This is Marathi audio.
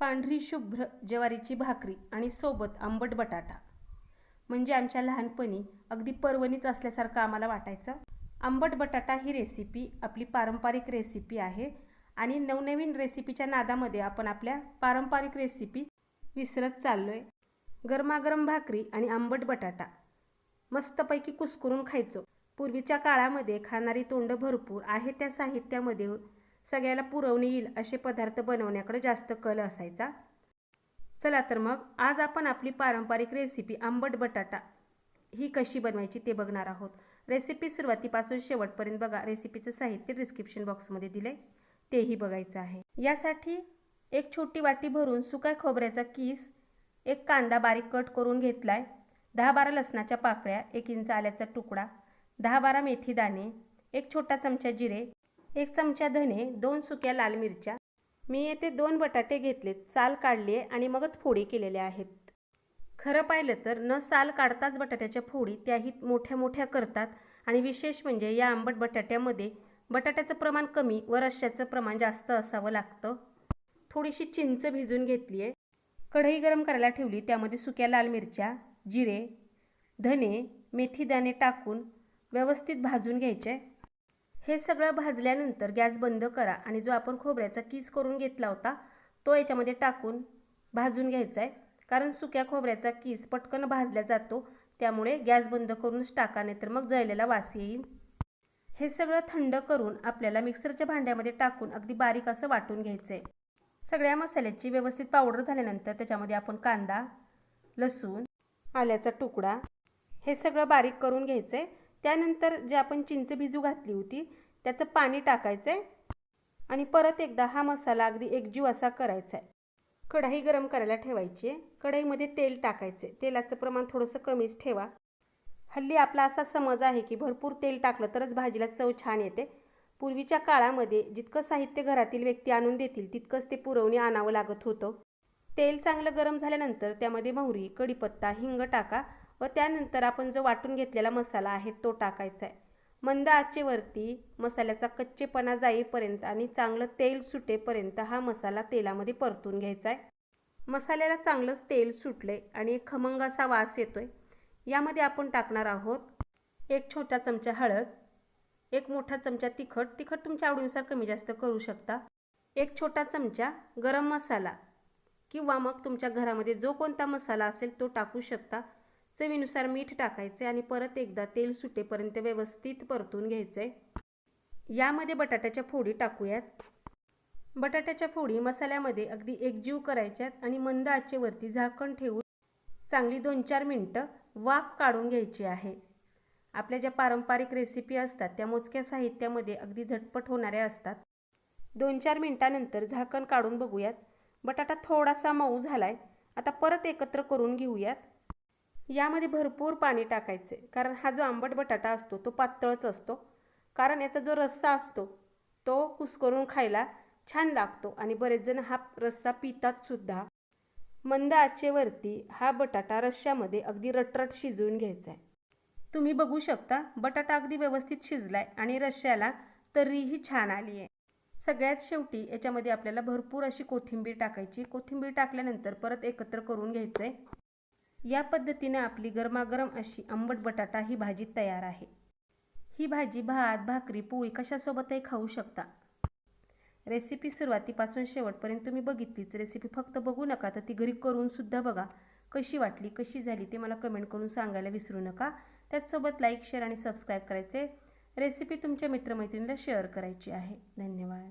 पांढरी शुभ्र ज्वारीची भाकरी आणि सोबत आंबट बटाटा. म्हणजे आमच्या लहानपणी अगदी पर्वणीच असल्यासारखं आम्हाला वाटायचं. आंबट बटाटा ही रेसिपी आपली पारंपरिक रेसिपी आहे आणि नवनवीन रेसिपीच्या नादामध्ये आपण आपल्या पारंपरिक रेसिपी विसरत चाललो आहे गरमागरम भाकरी आणि आंबट बटाटा. मस्तपैकी कुस्करून खायचो. पूर्वीच्या काळामध्ये खाणारी तोंड भरपूर आहे त्या साहित्यामध्ये सगळ्याला पुरवणी येईल असे पदार्थ बनवण्याकडे जास्त कल असायचा. चला तर मग आज आपण आपली पारंपरिक रेसिपी आंबट बटाटा ही कशी बनवायची ते बघणार आहोत. रेसिपी सुरुवातीपासून शेवटपर्यंत बघा. रेसिपीचं साहित्य डिस्क्रिप्शन बॉक्समध्ये दिलं आहे तेही बघायचं आहे. यासाठी एक छोटी वाटी भरून सुक्या खोबऱ्याचा किस एक कांदा बारीक कट करून घेतला आहे दहा बारा लसणाच्या पाकळ्या एक इंच आल्याचा तुकडा दहा बारा मेथी दाणे एक छोटा चमचा जिरे एक चमचा धने दोन सुक्या लाल मिरच्या. मी येथे दोन बटाटे घेतलेत साल काढले आहे आणि मगच फोडी केलेल्या आहेत. खरं पाहिलं तर न साल काढताच बटाट्याच्या फोडी त्याही मोठ्या मोठ्या करतात आणि विशेष म्हणजे या आंबट बटाट्यामध्ये बटाट्याचं प्रमाण कमी व रश्श्याचं प्रमाण जास्त असावं लागतं. थोडीशी चिंच भिजून घेतली आहे. कढई गरम करायला ठेवली त्यामध्ये सुक्या लाल मिरच्या जिरे धने मेथीदाणे टाकून व्यवस्थित भाजून घ्यायचे. हे सगळं भाजल्यानंतर गॅस बंद करा आणि जो आपण खोबऱ्याचा किस करून घेतला होता तो याच्यामध्ये टाकून भाजून घ्यायचा आहे कारण सुक्या खोबऱ्याचा किस पटकन भाजला जातो त्यामुळे गॅस बंद करूनच टाका नाही तर मग जळलेला वास येईल. हे सगळं थंड करून आपल्याला मिक्सरच्या भांड्यामध्ये टाकून अगदी बारीक असं वाटून घ्यायचं आहे सगळ्या मसाल्याची व्यवस्थित पावडर झाल्यानंतर त्याच्यामध्ये आपण कांदा लसूण आल्याचा तुकडा हे सगळं बारीक करून घ्यायचं आहे त्यानंतर जे आपण चिंच भिजू घातली होती त्याचं पाणी टाकायचं आहे आणि परत एकदा हा मसाला अगदी एकजीव असा करायचा आहे कढाई गरम करायला ठेवायची आहे. कढईमध्ये तेल टाकायचं आहे तेलाचं प्रमाण थोडंसं कमीच ठेवा. हल्ली आपला असा समज आहे की भरपूर तेल टाकलं तरच भाजीला चव छान येते. पूर्वीच्या काळामध्ये जितकं साहित्य घरातील व्यक्ती आणून देतील तितकंच ते पुरवणी आणावं लागत होतं. तेल चांगलं गरम झाल्यानंतर त्यामध्ये मोहरी कढीपत्ता हिंग टाका. व त्यानंतर आपण जो वाटून घेतलेला मसाला आहे तो टाकायचा आहे. मंद आचेवरती मसाल्याचा कच्चेपणा जाईपर्यंत आणि चांगलं तेल सुटेपर्यंत हा मसाला तेलामध्ये परतून घ्यायचा आहे. मसाल्याला चांगलंच तेल सुटले आणि एक खमंग असा वास येतोय. यामध्ये आपण टाकणार आहोत एक छोटा चमचा हळद एक मोठा चमचा तिखट. तिखट तुमच्या आवडीनुसार कमी जास्त करू शकता. एक छोटा चमचा गरम मसाला किंवा मग तुमच्या घरामध्ये जो कोणता मसाला असेल तो टाकू शकता. चवीनुसार मीठ टाकायचे आणि परत एकदा तेल सुटेपर्यंत व्यवस्थित परतून घ्यायचे. यामध्ये बटाट्याच्या फोडी टाकूयात. बटाट्याच्या फोडी मसाल्यामध्ये अगदी एकजीव करायच्यात आणि मंद आचेवरती झाकण ठेवून चांगली दोन चार मिनटं वाफ काढून घ्यायची आहे. आपल्या ज्या पारंपरिक रेसिपी असतात त्या मोजक्या साहित्यामध्ये अगदी झटपट होणाऱ्या असतात. दोन चार मिनटानंतर झाकण काढून बघूयात. बटाटा थोडासा मऊ झालाय. आता परत एकत्र करून घेऊयात. यामध्ये भरपूर पाणी टाकायचे. कारण हा जो आंबट बटाटा असतो तो पातळच असतो. कारण याचा जो रस्सा असतो तो कुस्करून खायला छान लागतो आणि बरेच जण हा रस्सा पितातसुद्धा मंद आचेवरती हा बटाटा रश्श्यामध्ये अगदी रटरट शिजवून घ्यायचा आहे. तुम्ही बघू शकता बटाटा अगदी व्यवस्थित शिजलाय आणि रश्श्याला तरीही छान आली आहे. सगळ्यात शेवटी याच्यामध्ये आपल्याला भरपूर अशी कोथिंबीर टाकायची. कोथिंबीर टाकल्यानंतर परत एकत्र करून घ्यायचं आहे या पद्धतीने आपली गरमागरम अशी आंबट बटाटा ही भाजी तयार आहे. ही भाजी भात भाकरी पोळी कशासोबतही खाऊ शकता. रेसिपी सुरुवातीपासून शेवटपर्यंत तुम्ही बघितलीच. रेसिपी फक्त बघू नका तर ती घरी करूनसुद्धा बघा. कशी वाटली कशी झाली ते मला कमेंट करून सांगायला विसरू नका. त्याचसोबत लाईक शेअर आणि सबस्क्राईब करायचे. रेसिपी तुमच्या मित्रमैत्रिणीला शेअर करायची आहे. धन्यवाद.